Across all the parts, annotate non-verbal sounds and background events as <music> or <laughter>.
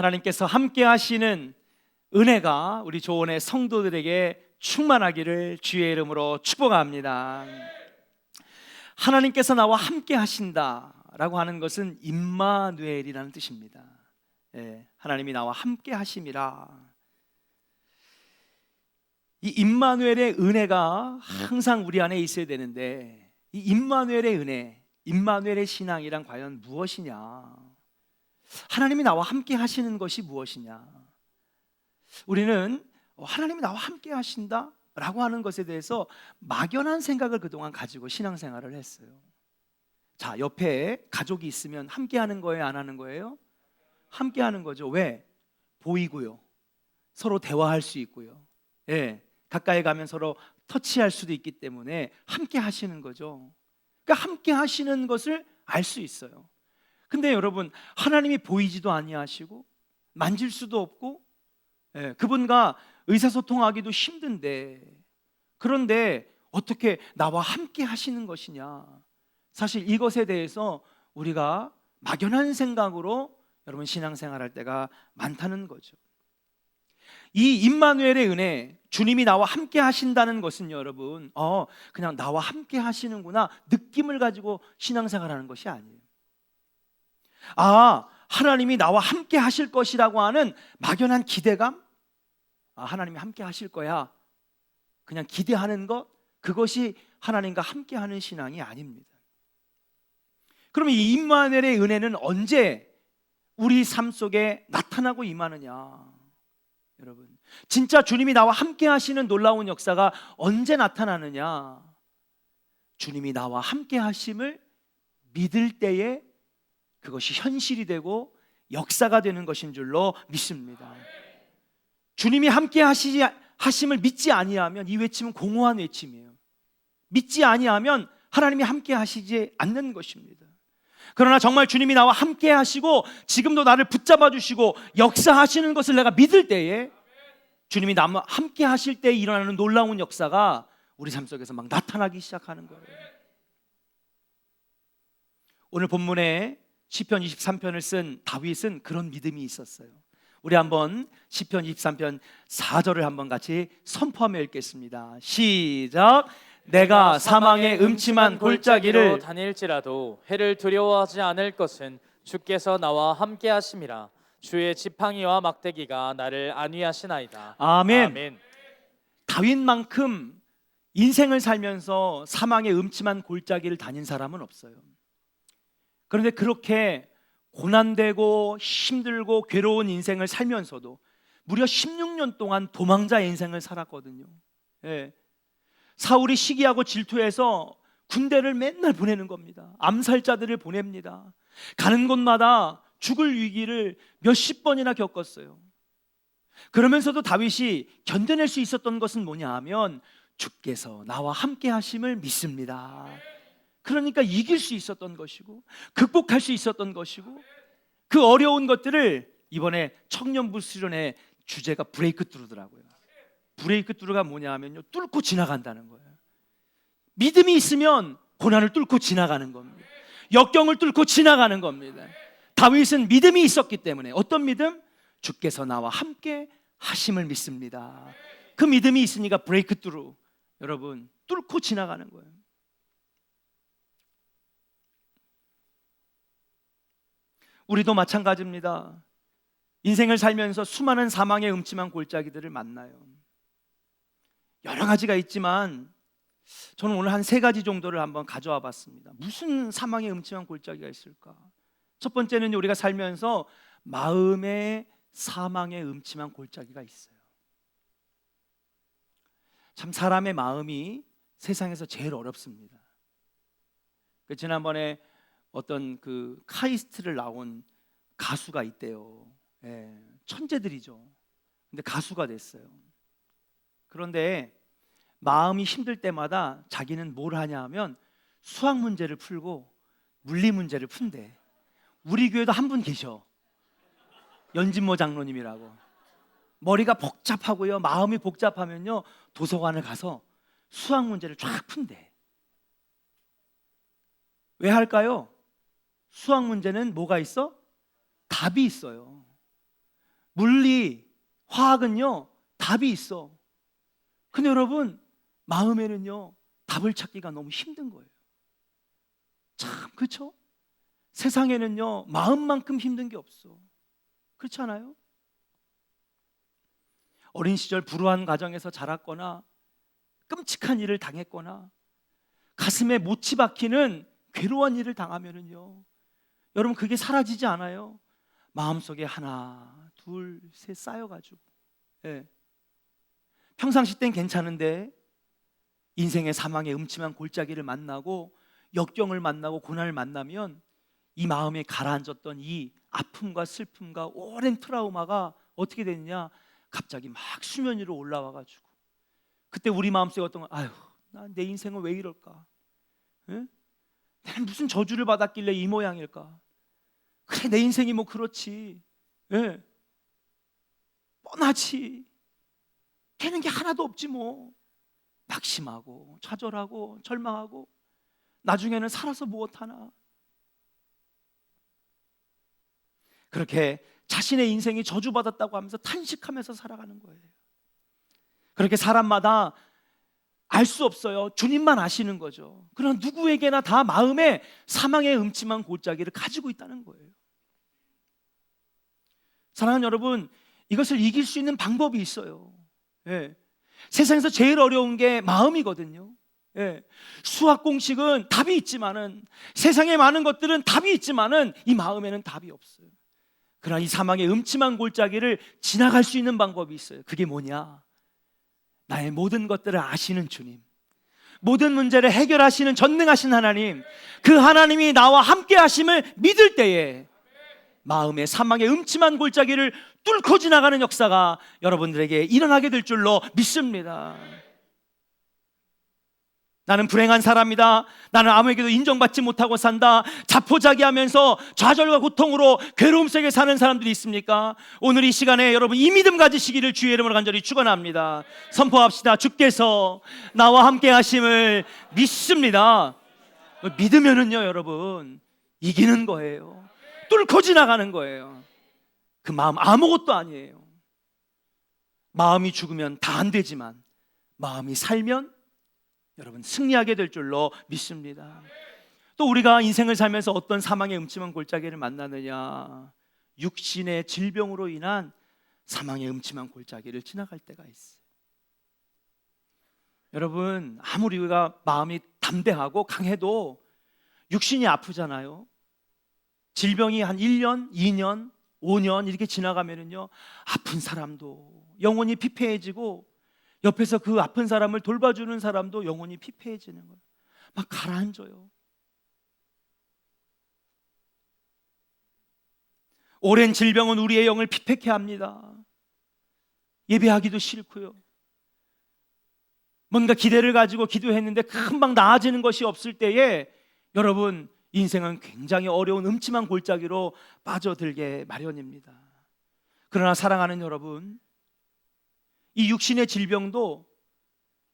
하나님께서 함께 하시는 은혜가 우리 조원의 성도들에게 충만하기를 주의 이름으로 축복합니다. 하나님께서 나와 함께 하신다라고 하는 것은 임마누엘이라는 뜻입니다. 예, 하나님이 나와 함께 하심이라. 이 임마누엘의 은혜가 항상 우리 안에 있어야 되는데 이 임마누엘의 은혜, 임마누엘의 신앙이란 과연 무엇이냐? 하나님이 나와 함께 하시는 것이 무엇이냐? 우리는 하나님이 나와 함께 하신다? 라고 하는 것에 대해서 막연한 생각을 그동안 가지고 신앙생활을 했어요. 자, 옆에 가족이 있으면 함께 하는 거예요? 안 하는 거예요? 함께 하는 거죠. 왜? 보이고요. 서로 대화할 수 있고요. 예. 가까이 가면 서로 터치할 수도 있기 때문에 함께 하시는 거죠. 그러니까 함께 하시는 것을 알 수 있어요. 근데 여러분 하나님이 보이지도 아니하시고 만질 수도 없고 예, 그분과 의사소통하기도 힘든데 그런데 어떻게 나와 함께 하시는 것이냐? 사실 이것에 대해서 우리가 막연한 생각으로 여러분 신앙생활할 때가 많다는 거죠. 이 임마누엘의 은혜, 주님이 나와 함께 하신다는 것은 여러분, 어, 그냥 나와 함께 하시는구나 느낌을 가지고 신앙생활하는 것이 아니에요. 아, 하나님이 나와 함께 하실 것이라고 하는 막연한 기대감? 아, 하나님이 함께 하실 거야. 그냥 기대하는 것? 그것이 하나님과 함께 하는 신앙이 아닙니다. 그러면 이 임마누엘의 은혜는 언제 우리 삶 속에 나타나고 임하느냐? 여러분, 진짜 주님이 나와 함께 하시는 놀라운 역사가 언제 나타나느냐? 주님이 나와 함께 하심을 믿을 때에 그것이 현실이 되고 역사가 되는 것인 줄로 믿습니다. 주님이 함께 하시지 하심을 믿지 아니하면 이 외침은 공허한 외침이에요. 믿지 아니하면 하나님이 함께 하시지 않는 것입니다. 그러나 정말 주님이 나와 함께 하시고 지금도 나를 붙잡아 주시고 역사하시는 것을 내가 믿을 때에 주님이 나와 함께 하실 때 일어나는 놀라운 역사가 우리 삶 속에서 막 나타나기 시작하는 거예요. 오늘 본문에 시편 23편을 쓴 다윗은 그런 믿음이 있었어요. 우리 한번 시편 23편 4절을 한번 같이 선포하며 읽겠습니다. 시작. 내가 사망의 음침한 골짜기를 다닐지라도 해를 두려워하지 않을 것은 주께서 나와 함께 하심이라 주의 지팡이와 막대기가 나를 안위하시나이다. 아멘. 다윗만큼 인생을 살면서 사망의 음침한 골짜기를 다닌 사람은 없어요. 그런데 그렇게 고난되고 힘들고 괴로운 인생을 살면서도 무려 16년 동안 도망자 인생을 살았거든요. 예. 사울이 시기하고 질투해서 군대를 맨날 보내는 겁니다. 암살자들을 보냅니다. 가는 곳마다 죽을 위기를 몇십 번이나 겪었어요. 그러면서도 다윗이 견뎌낼 수 있었던 것은 뭐냐 하면 주께서 나와 함께 하심을 믿습니다. 그러니까 이길 수 있었던 것이고 극복할 수 있었던 것이고 그 어려운 것들을 이번에 청년부 수련의 주제가 브레이크 뚜루더라고요. 브레이크 뚜루가 뭐냐 하면요. 뚫고 지나간다는 거예요. 믿음이 있으면 고난을 뚫고 지나가는 겁니다. 역경을 뚫고 지나가는 겁니다. 다윗은 믿음이 있었기 때문에 어떤 믿음? 주께서 나와 함께 하심을 믿습니다. 그 믿음이 있으니까 브레이크 뚜루 여러분 뚫고 지나가는 거예요. 우리도 마찬가지입니다. 인생을 살면서 수많은 사망의 음침한 골짜기들을 만나요. 여러 가지가 있지만 저는 오늘 한 세 가지 정도를 한번 가져와 봤습니다. 무슨 사망의 음침한 골짜기가 있을까? 첫 번째는 우리가 살면서 마음의 사망의 음침한 골짜기가 있어요. 참 사람의 마음이 세상에서 제일 어렵습니다. 그 지난번에 어떤 그 카이스트를 나온 가수가 있대요. 예, 천재들이죠. 근데 가수가 됐어요. 그런데 마음이 힘들 때마다 자기는 뭘 하냐 하면 수학 문제를 풀고 물리 문제를 푼대. 우리 교회도 한 분 계셔. 연진모 장로님이라고. 머리가 복잡하고요. 마음이 복잡하면요. 도서관을 가서 수학 문제를 쫙 푼대. 왜 할까요? 수학 문제는 뭐가 있어? 답이 있어요. 물리, 화학은요, 답이 있어. 근데 여러분, 마음에는요, 답을 찾기가 너무 힘든 거예요. 참, 그렇죠? 세상에는요, 마음만큼 힘든 게 없어. 그렇지 않아요? 어린 시절 불우한 가정에서 자랐거나 끔찍한 일을 당했거나 가슴에 못이 박히는 괴로운 일을 당하면은요. 여러분 그게 사라지지 않아요. 마음속에 하나, 둘, 셋 쌓여 가지고. 예. 평상시 땐 괜찮은데 인생의 사망의 음침한 골짜기를 만나고 역경을 만나고 고난을 만나면 이 마음에 가라앉았던 이 아픔과 슬픔과 오랜 트라우마가 어떻게 되느냐? 갑자기 막 수면 위로 올라와 가지고 그때 우리 마음속에 어떤 거 아유, 나내 인생은 왜 이럴까? 예? 내가 무슨 저주를 받았길래 이 모양일까? 그래 내 인생이 뭐 그렇지. 예. 뻔하지. 되는 게 하나도 없지 뭐. 낙심하고 좌절하고 절망하고 나중에는 살아서 무엇 하나. 그렇게 자신의 인생이 저주받았다고 하면서 탄식하면서 살아가는 거예요. 그렇게 사람마다 알 수 없어요. 주님만 아시는 거죠. 그러나 누구에게나 다 마음에 사망의 음침한 골짜기를 가지고 있다는 거예요. 사랑하는 여러분, 이것을 이길 수 있는 방법이 있어요. 예. 세상에서 제일 어려운 게 마음이거든요. 예. 수학 공식은 답이 있지만은 세상에 많은 것들은 답이 있지만은 이 마음에는 답이 없어요. 그러나 이 사망의 음침한 골짜기를 지나갈 수 있는 방법이 있어요. 그게 뭐냐? 나의 모든 것들을 아시는 주님. 모든 문제를 해결하시는 전능하신 하나님. 그 하나님이 나와 함께 하심을 믿을 때에 마음의 사망의 음침한 골짜기를 뚫고 지나가는 역사가 여러분들에게 일어나게 될 줄로 믿습니다. 나는 불행한 사람이다. 나는 아무에게도 인정받지 못하고 산다. 자포자기하면서 좌절과 고통으로 괴로움 속에 사는 사람들이 있습니까? 오늘 이 시간에 여러분 이 믿음 가지시기를 주의 이름으로 간절히 축원합니다. 선포합시다. 주께서 나와 함께 하심을 믿습니다. 믿으면은요, 여러분 이기는 거예요. 뚫고 지나가는 거예요. 그 마음 아무것도 아니에요. 마음이 죽으면 다 안 되지만 마음이 살면 여러분 승리하게 될 줄로 믿습니다. 또 우리가 인생을 살면서 어떤 사망의 음침한 골짜기를 만나느냐? 육신의 질병으로 인한 사망의 음침한 골짜기를 지나갈 때가 있어요. 여러분 아무리 우리가 마음이 담대하고 강해도 육신이 아프잖아요. 질병이 한 1년, 2년, 5년 이렇게 지나가면은요. 아픈 사람도 영혼이 피폐해지고 옆에서 그 아픈 사람을 돌봐주는 사람도 영혼이 피폐해지는 거예요. 막 가라앉아요. 오랜 질병은 우리의 영을 피폐케 합니다. 예배하기도 싫고요. 뭔가 기대를 가지고 기도했는데 금방 나아지는 것이 없을 때에 여러분 인생은 굉장히 어려운 음침한 골짜기로 빠져들게 마련입니다. 그러나 사랑하는 여러분, 이 육신의 질병도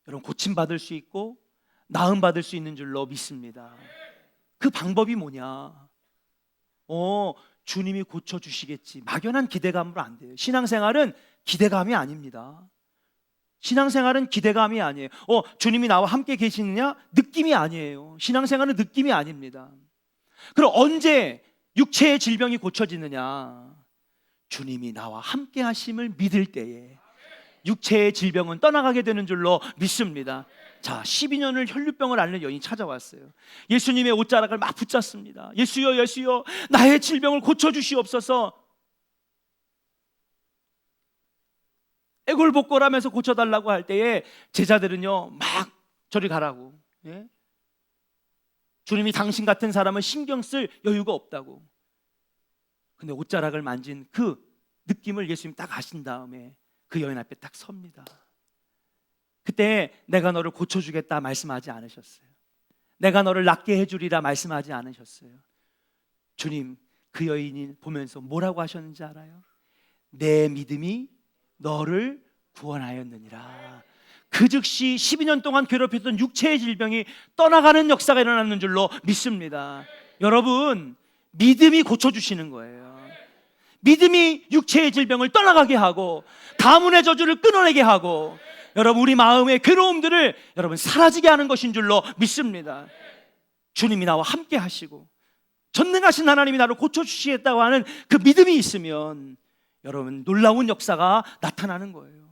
여러분 고침 받을 수 있고 나음 받을 수 있는 줄로 믿습니다. 그 방법이 뭐냐? 어, 주님이 고쳐 주시겠지. 막연한 기대감으로 안 돼요. 신앙생활은 기대감이 아닙니다. 신앙생활은 기대감이 아니에요. 어, 주님이 나와 함께 계시느냐? 느낌이 아니에요. 신앙생활은 느낌이 아닙니다. 그럼 언제 육체의 질병이 고쳐지느냐? 주님이 나와 함께 하심을 믿을 때에 육체의 질병은 떠나가게 되는 줄로 믿습니다. 자, 12년을 혈류병을 앓는 여인이 찾아왔어요. 예수님의 옷자락을 막 붙잡습니다. 예수여, 예수여, 나의 질병을 고쳐 주시옵소서. 애골복골하면서 고쳐달라고 할 때에 제자들은요 막 저리 가라고. 예? 주님이 당신 같은 사람을 신경 쓸 여유가 없다고. 근데 옷자락을 만진 그 느낌을 예수님 딱 아신 다음에 그 여인 앞에 딱 섭니다. 그때 내가 너를 고쳐주겠다 말씀하지 않으셨어요. 내가 너를 낫게 해주리라 말씀하지 않으셨어요. 주님 그 여인이 보면서 뭐라고 하셨는지 알아요? 내 믿음이 너를 구원하였느니라. 그 즉시 12년 동안 괴롭혔던 육체의 질병이 떠나가는 역사가 일어나는 줄로 믿습니다. 여러분, 믿음이 고쳐주시는 거예요. 믿음이 육체의 질병을 떠나가게 하고 가문의 저주를 끊어내게 하고 여러분 우리 마음의 괴로움들을 여러분 사라지게 하는 것인 줄로 믿습니다. 주님이 나와 함께 하시고 전능하신 하나님이 나를 고쳐 주시겠다고 하는 그 믿음이 있으면 여러분 놀라운 역사가 나타나는 거예요.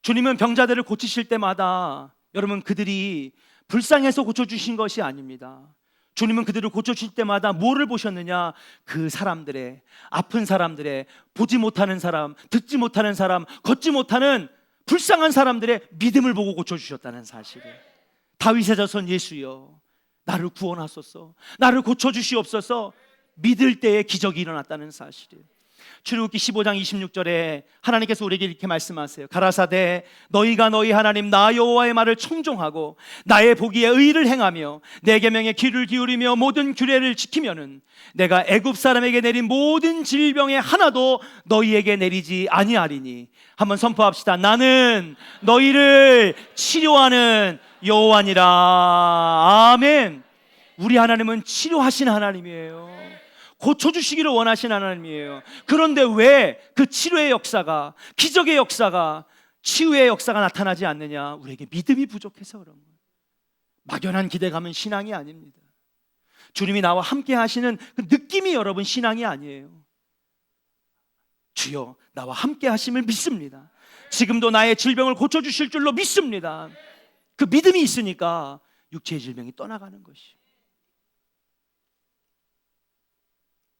주님은 병자들을 고치실 때마다 여러분 그들이 불쌍해서 고쳐 주신 것이 아닙니다. 주님은 그들을 고쳐 주실 때마다 뭐를 보셨느냐? 그 사람들의 아픈 사람들의 보지 못하는 사람, 듣지 못하는 사람, 걷지 못하는 불쌍한 사람들의 믿음을 보고 고쳐 주셨다는 사실이에요. 다윗의 자손 예수여 나를 구원하소서 나를 고쳐 주시옵소서 믿을 때에 기적이 일어났다는 사실이에요. 출애굽기 15장 26절에 하나님께서 우리에게 이렇게 말씀하세요. 가라사대 너희가 너희 하나님 나 여호와의 말을 청종하고 나의 보기에 의를 행하며 내 계명에 귀를 기울이며 모든 규례를 지키면은 내가 애굽 사람에게 내린 모든 질병에 하나도 너희에게 내리지 아니하리니 한번 선포합시다. 나는 너희를 치료하는 여호와니라. 아멘. 우리 하나님은 치료하신 하나님이에요. 고쳐주시기를 원하신 하나님이에요. 그런데 왜 그 치료의 역사가, 기적의 역사가, 치유의 역사가 나타나지 않느냐? 우리에게 믿음이 부족해서 그런 거예요. 막연한 기대감은 신앙이 아닙니다. 주님이 나와 함께 하시는 그 느낌이 여러분 신앙이 아니에요. 주여, 나와 함께 하심을 믿습니다. 지금도 나의 질병을 고쳐주실 줄로 믿습니다. 그 믿음이 있으니까 육체의 질병이 떠나가는 것이.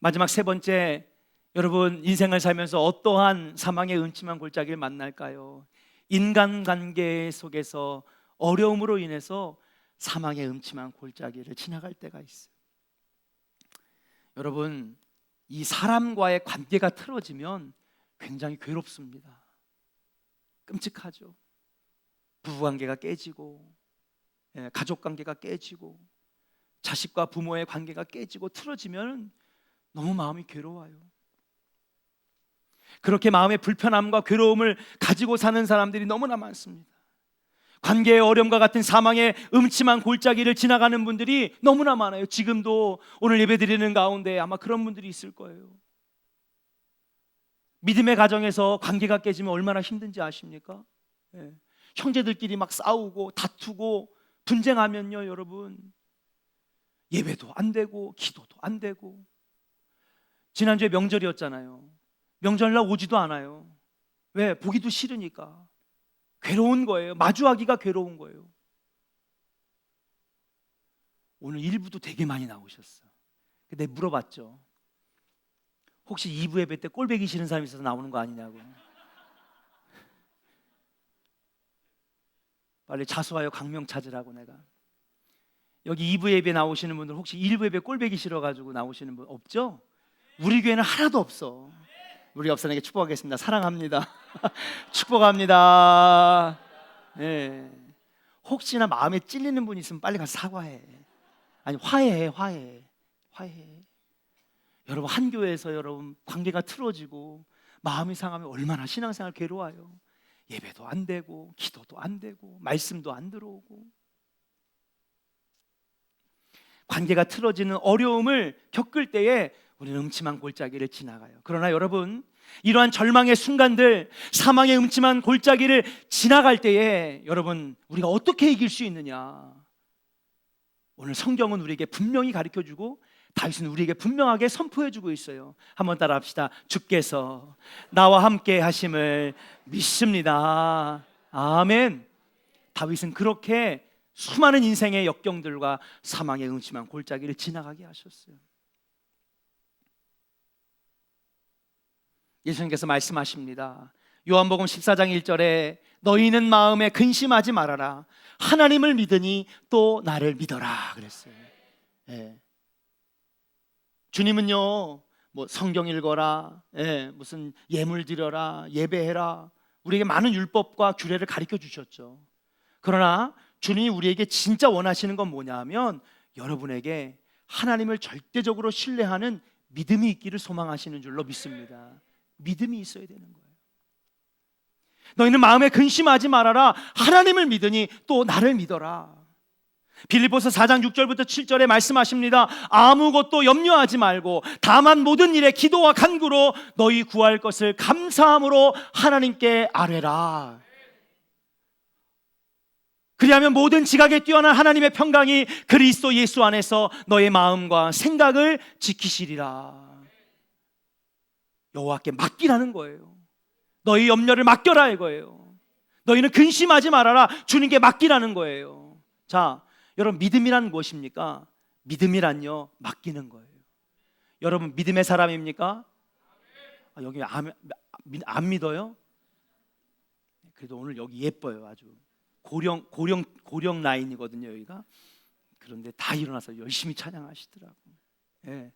마지막 세 번째, 여러분 인생을 살면서 어떠한 사망의 음침한 골짜기를 만날까요? 인간관계 속에서 어려움으로 인해서 사망의 음침한 골짜기를 지나갈 때가 있어요. 여러분, 이 사람과의 관계가 틀어지면 굉장히 괴롭습니다. 끔찍하죠. 부부 관계가 깨지고, 예, 가족 관계가 깨지고, 자식과 부모의 관계가 깨지고 틀어지면 너무 마음이 괴로워요. 그렇게 마음의 불편함과 괴로움을 가지고 사는 사람들이 너무나 많습니다. 관계의 어려움과 같은 사망의 음침한 골짜기를 지나가는 분들이 너무나 많아요. 지금도 오늘 예배 드리는 가운데 아마 그런 분들이 있을 거예요. 믿음의 가정에서 관계가 깨지면 얼마나 힘든지 아십니까? 예. 형제들끼리 막 싸우고 다투고 분쟁하면요, 여러분. 예배도 안 되고 기도도 안 되고 지난주에 명절이었잖아요. 명절날 오지도 않아요. 왜? 보기도 싫으니까. 괴로운 거예요. 마주하기가 괴로운 거예요. 오늘 1부도 되게 많이 나오셨어. 근데 물어봤죠. 혹시 2부 예배 때 꼴배기 싫은 사람이 있어서 나오는 거 아니냐고. <laughs> 빨리 자수하여 강명 찾으라고 내가. 여기 2부 예배 나오시는 분들 혹시 1부 예배 꼴배기 싫어가지고 나오시는 분 없죠? 우리 교회는 하나도 없어. 우리 옆사람에게 축복하겠습니다. 사랑합니다. <laughs> 축복합니다. 예. 혹시나 마음에 찔리는 분 있으면 빨리 가서 사과해. 아니 화해해, 화해, 화해. 여러분 한 교회에서 여러분 관계가 틀어지고 마음이 상하면 얼마나 신앙생활 괴로워요. 예배도 안 되고 기도도 안 되고 말씀도 안 들어오고 관계가 틀어지는 어려움을 겪을 때에 우리는 음침한 골짜기를 지나가요. 그러나 여러분, 이러한 절망의 순간들, 사망의 음침한 골짜기를 지나갈 때에 여러분, 우리가 어떻게 이길 수 있느냐? 오늘 성경은 우리에게 분명히 가르쳐 주고 다윗은 우리에게 분명하게 선포해 주고 있어요. 한번 따라 합시다. 주께서 나와 함께 하심을 믿습니다. 아멘. 다윗은 그렇게 수많은 인생의 역경들과 사망의 음침한 골짜기를 지나가게 하셨어요. 예수님께서 말씀하십니다. 요한복음 14장 1절에 너희는 마음에 근심하지 말아라. 하나님을 믿으니 또 나를 믿어라 그랬어요. 예. 주님은요, 뭐 성경 읽어라, 예, 무슨 예물 드려라, 예배해라, 우리에게 많은 율법과 규례를 가르쳐 주셨죠. 그러나 주님이 우리에게 진짜 원하시는 건 뭐냐면 여러분에게 하나님을 절대적으로 신뢰하는 믿음이 있기를 소망하시는 줄로 믿습니다. 믿음이 있어야 되는 거예요. 너희는 마음에 근심하지 말아라. 하나님을 믿으니 또 나를 믿어라. 빌립보서 4장 6절부터 7절에 말씀하십니다. 아무것도 염려하지 말고 다만 모든 일에 기도와 간구로 너희 구할 것을 감사함으로 하나님께 아뢰라. 그리하면 모든 지각에 뛰어난 하나님의 평강이 그리스도 예수 안에서 너의 마음과 생각을 지키시리라. 여호와께 맡기라는 거예요. 너희 염려를 맡겨라 이거예요. 너희는 근심하지 말아라. 주님께 맡기라는 거예요. 자, 여러분 믿음이란 무엇입니까? 믿음이란요 맡기는 거예요. 여러분 믿음의 사람입니까? 아, 여기 안, 안 믿어요? 그래도 오늘 여기 예뻐요 아주 고령 고령 고령 라인이거든요 여기가 그런데 다 일어나서 열심히 찬양하시더라고. 예.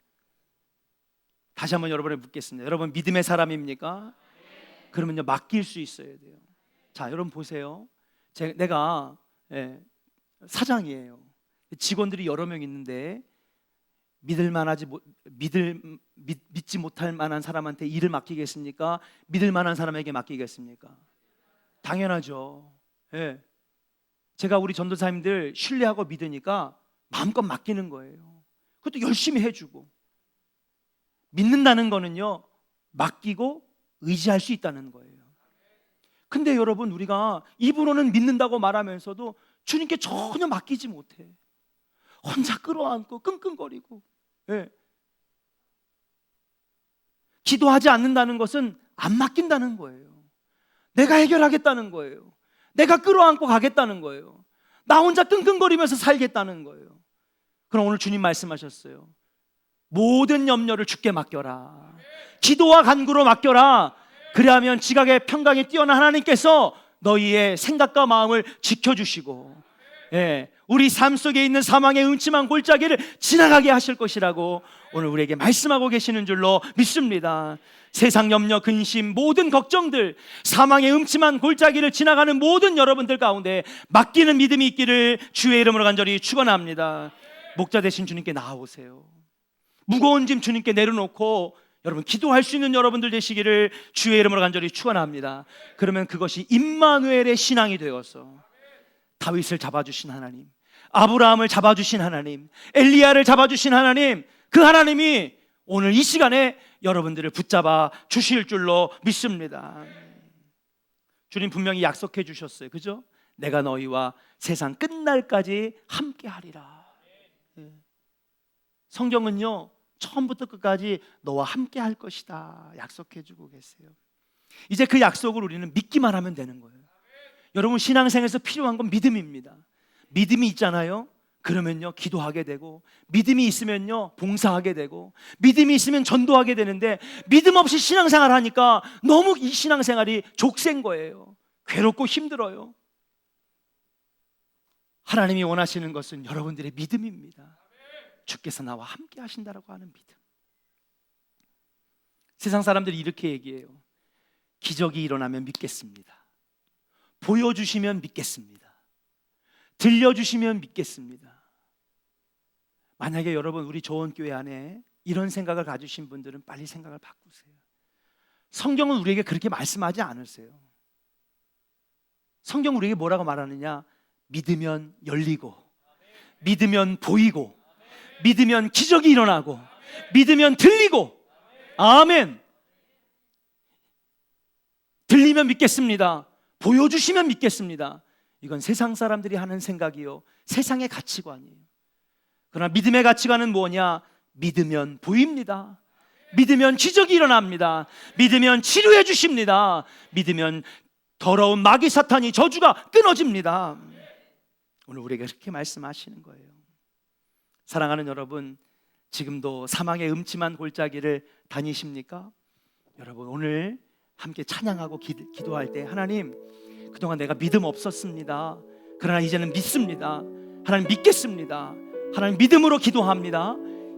다시 한번 여러분에 묻겠습니다. 여러분 믿음의 사람입니까? 그러면요 맡길 수 있어야 돼요. 자 여러분 보세요. 제, 내가 예, 사장이에요. 직원들이 여러 명 있는데 믿을 만하지 못, 믿을 믿, 믿지 못할 만한 사람한테 일을 맡기겠습니까? 믿을 만한 사람에게 맡기겠습니까? 당연하죠. 예. 제가 우리 전도사님들 신뢰하고 믿으니까 마음껏 맡기는 거예요. 그것도 열심히 해주고 믿는다는 거는요 맡기고 의지할 수 있다는 거예요. 근데 여러분 우리가 입으로는 믿는다고 말하면서도 주님께 전혀 맡기지 못해. 혼자 끌어안고 끙끙거리고. 예. 기도하지 않는다는 것은 안 맡긴다는 거예요. 내가 해결하겠다는 거예요. 내가 끌어안고 가겠다는 거예요. 나 혼자 끙끙거리면서 살겠다는 거예요. 그럼 오늘 주님 말씀하셨어요. 모든 염려를 주께 맡겨라. 기도와 간구로 맡겨라. 그리하면 지각의 평강에 뛰어난 하나님께서 너희의 생각과 마음을 지켜주시고, 예, 우리 삶 속에 있는 사망의 음침한 골짜기를 지나가게 하실 것이라고 오늘 우리에게 말씀하고 계시는 줄로 믿습니다. 세상 염려, 근심, 모든 걱정들, 사망의 음침한 골짜기를 지나가는 모든 여러분들 가운데 맡기는 믿음이 있기를 주의 이름으로 간절히 축원합니다. 목자 되신 주님께 나아오세요. 무거운 짐 주님께 내려놓고 여러분 기도할 수 있는 여러분들 되시기를 주의 이름으로 간절히 축원합니다. 그러면 그것이 임마누엘의 신앙이 되어서 다윗을 잡아주신 하나님, 아브라함을 잡아주신 하나님, 엘리야를 잡아주신 하나님, 그 하나님이 오늘 이 시간에 여러분들을 붙잡아 주실 줄로 믿습니다. 주님 분명히 약속해 주셨어요. 그죠? 내가 너희와 세상 끝날까지 함께 하리라. 예. 성경은요, 처음부터 끝까지 너와 함께 할 것이다. 약속해 주고 계세요. 이제 그 약속을 우리는 믿기만 하면 되는 거예요. 여러분 신앙생에서 필요한 건 믿음입니다. 믿음이 있잖아요. 그러면요 기도하게 되고 믿음이 있으면요 봉사하게 되고 믿음이 있으면 전도하게 되는데 믿음 없이 신앙생활 하니까 너무 이 신앙생활이 족센 거예요. 괴롭고 힘들어요. 하나님이 원하시는 것은 여러분들의 믿음입니다. 주께서 나와 함께 하신다라고 하는 믿음. 세상 사람들이 이렇게 얘기해요. 기적이 일어나면 믿겠습니다. 보여주시면 믿겠습니다. 들려주시면 믿겠습니다. 만약에 여러분 우리 조원교회 안에 이런 생각을 가지신 분들은 빨리 생각을 바꾸세요. 성경은 우리에게 그렇게 말씀하지 않으세요. 성경 우리에게 뭐라고 말하느냐? 믿으면 열리고, 믿으면 보이고, 믿으면 기적이 일어나고, 믿으면 들리고, 아멘. 들리면 믿겠습니다. 보여주시면 믿겠습니다. 이건 세상 사람들이 하는 생각이요. 세상의 가치관이에요. 그러나 믿음의 가치관은 뭐냐? 믿으면 보입니다. 믿으면 기적이 일어납니다. 믿으면 치료해 주십니다. 믿으면 더러운 마귀 사탄이 저주가 끊어집니다. 오늘 우리에게 그렇게 말씀하시는 거예요. 사랑하는 여러분, 지금도 사망의 음침한 골짜기를 다니십니까? 여러분, 오늘 함께 찬양하고 기, 기도할 때 하나님, 그동안 내가 믿음 없었습니다. 그러나 이제는 믿습니다. 하나님 믿겠습니다. 하나님 믿음으로 기도합니다.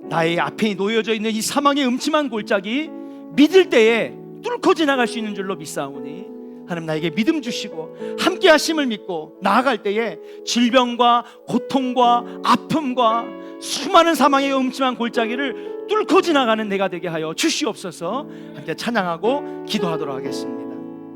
나의 앞에 놓여져 있는 이 사망의 음침한 골짜기 믿을 때에 뚫고 지나갈 수 있는 줄로 믿사오니 하나님 나에게 믿음 주시고 함께 하심을 믿고 나아갈 때에 질병과 고통과 아픔과 수많은 사망의 음침한 골짜기를 뚫고 지나가는 내가 되게 하여 주시옵소서 함께 찬양하고 기도하도록 하겠습니다.